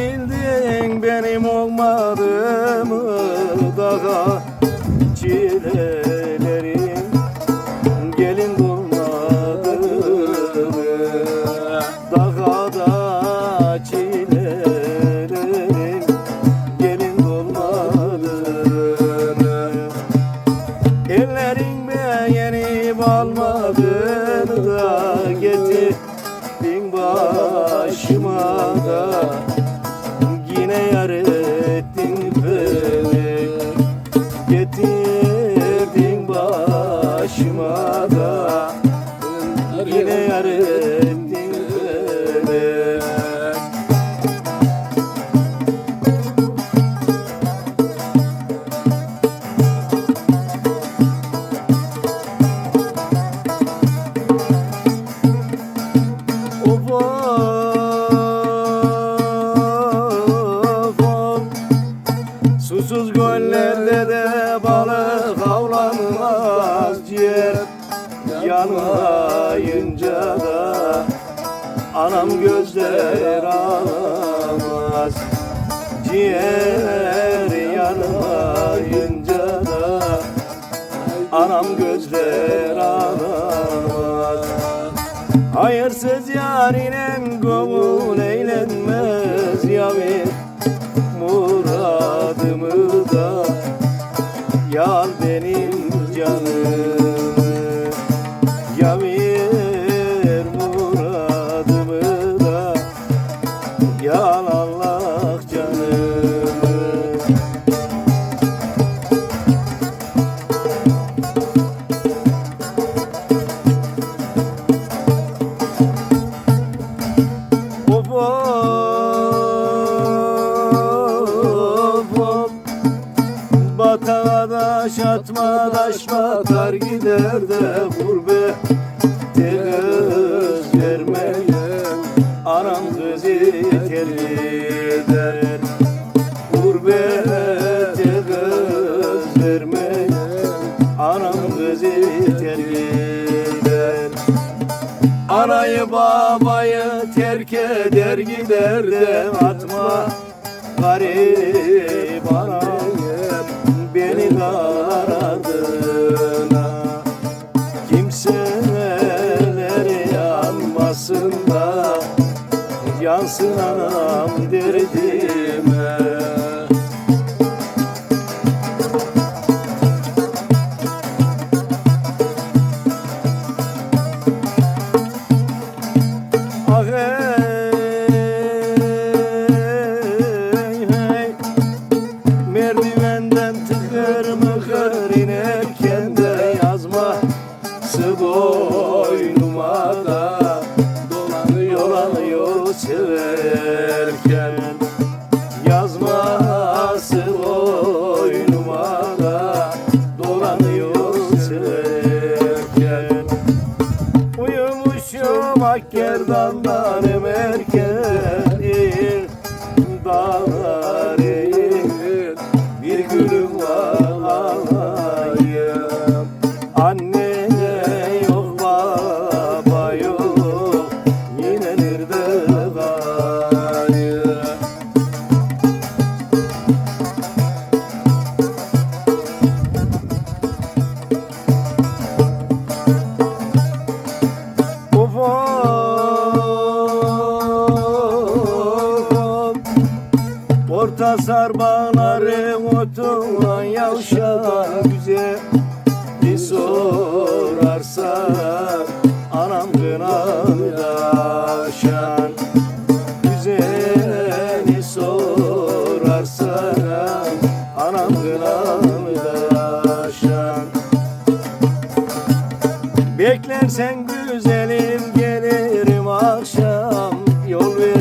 bildin benim olmadığımı daha çilelerim gelin bulmadığımı daha da çilelerim gelin bulmadığımı Ellerin beğenip almadığını da getirdin başıma da balık avlanmaz ciğer. Yanmayınca da anam gözler ağlamaz Ciğer yanmayınca da anam gözler ağlamaz Hayırsız yarine gönül eğlenmez yavi Muradımı yal benim canımı Yavir muradımı da yal Allah canımı Of of daş atma daş batar gider de gurbe göz vermeye Anam kız yeter gider. Gurbete göz vermeye Anam kız yeter gider. Anayı babayı terk eder gider de atma. Garip anayı yanmasın da Yansın anam derdime Ah hey, hey. Merdivenden tıkır severken Yazması boynuma da Dolanıyor severken Uyumuşum akkerdandan emerken Dağlar Orta sarbaları oturan yavşan güzel Beklersen güzelim gelirim akşam. Yol ver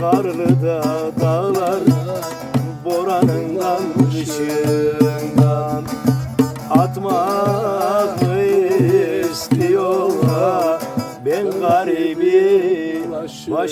karlıda dağlar. Boranından dışından Atmak mı istiyorlar. Ben garibi başında